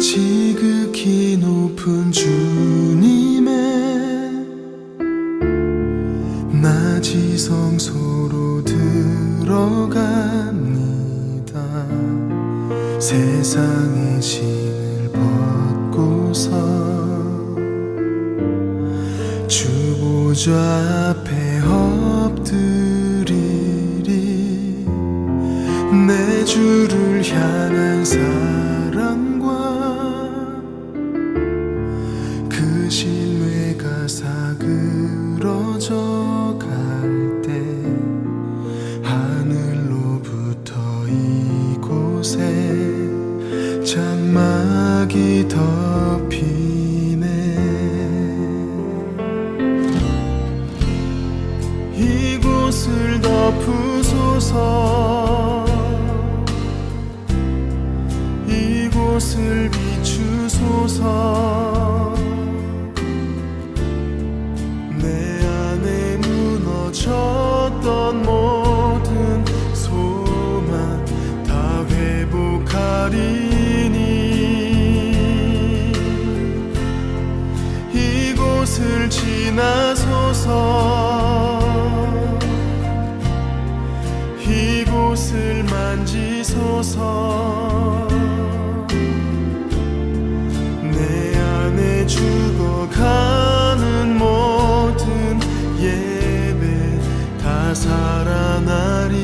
지극히 높은 주님의 나지 성소로 들어갑니다. 세상의 신을 벗고서 주보좌 앞에 엎드리리 내 주를 향한 사랑 신뢰가 사그러져 갈 때 하늘로부터 이곳에 장막이 덮이네. 이곳을 덮으소서. 이곳을 비추소서 이곳을 지나소서. 이곳을 만지소서. 내 안에 죽어가는 모든 예배 다 살아나